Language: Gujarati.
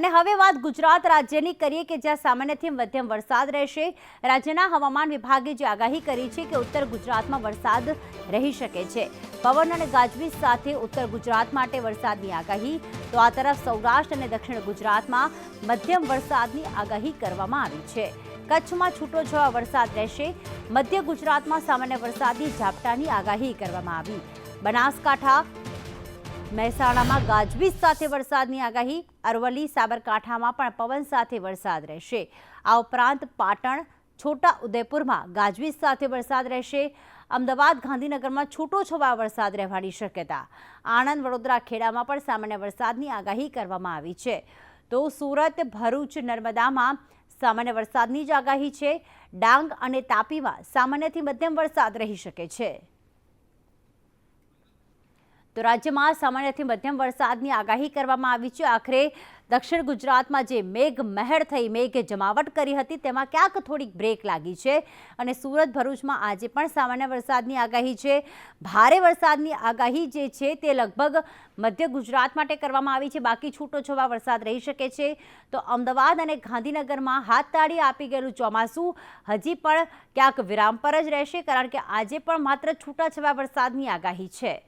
અને હવે વાત ગુજરાત રાજ્યની કરીએ કે જ્યાં સામાન્યથી મધ્યમ વરસાદ રહેશે. રાજ્યના હવામાન વિભાગે જે આગાહી કરી છે કે ઉત્તર ગુજરાતમાં વરસાદ રહી શકે છે. પવન અને ગાજવીજ સાથે ઉત્તર ગુજરાત માટે વરસાદની આગાહી. તો આ તરફ સૌરાષ્ટ્ર અને દક્ષિણ ગુજરાતમાં મધ્યમ વરસાદની આગાહી કરવામાં આવી છે. કચ્છમાં છૂટો છવા વરસાદ રહેશે. મધ્ય ગુજરાતમાં સામાન્ય વરસાદની ઝાપટાની આગાહી કરવામાં આવી. બનાસકાંઠા મહેસાણામાં ગાજવીજ સાથે વરસાદની આગાહી. અરવલ્લી, સાબરકાંઠામાં પણ પવન સાથે વરસાદ રહેશે. આ ઉપરાંત પાટણ, છોટા ઉદેપુરમાં ગાજવીજ સાથે વરસાદ રહેશે. અમદાવાદ, ગાંધીનગરમાં છૂટો છવાયો વરસાદ રહેવાની શક્યતા. આણંદ, વડોદરા ખેડામાં પણ સામાન્ય વરસાદની આગાહી કરવામાં આવી છે. તો સુરત, ભરૂચ, નર્મદામાં સામાન્ય વરસાદની જ આગાહી છે. ડાંગ અને તાપીમાં સામાન્યથી મધ્યમ વરસાદ રહી શકે છે. તો રાજ્યમાં સામાન્યથી મધ્યમ વરસાદની આગાહી કરવામાં આવી છે. આખરે દક્ષિણ ગુજરાતમાં જે મેઘ મહેર થઈ, મેઘ જમાવટ કરી હતી, તેમાં ક્યાંક થોડીક બ્રેક લાગી છે. અને સુરત ભરૂચમાં આજે પણ સામાન્ય વરસાદની આગાહી છે. ભારે વરસાદની આગાહી જે છે તે લગભગ મધ્ય ગુજરાત માટે કરવામાં આવી છે. બાકી છૂટો છવા વરસાદ રહી શકે છે. તો અમદાવાદ અને ગાંધીનગરમાં હાથ તાળી આપી ગયેલું ચોમાસું હજી પણ ક્યાંક વિરામ પર જ રહેશે, કારણ કે આજે પણ માત્ર છૂટાછવા વરસાદની આગાહી છે.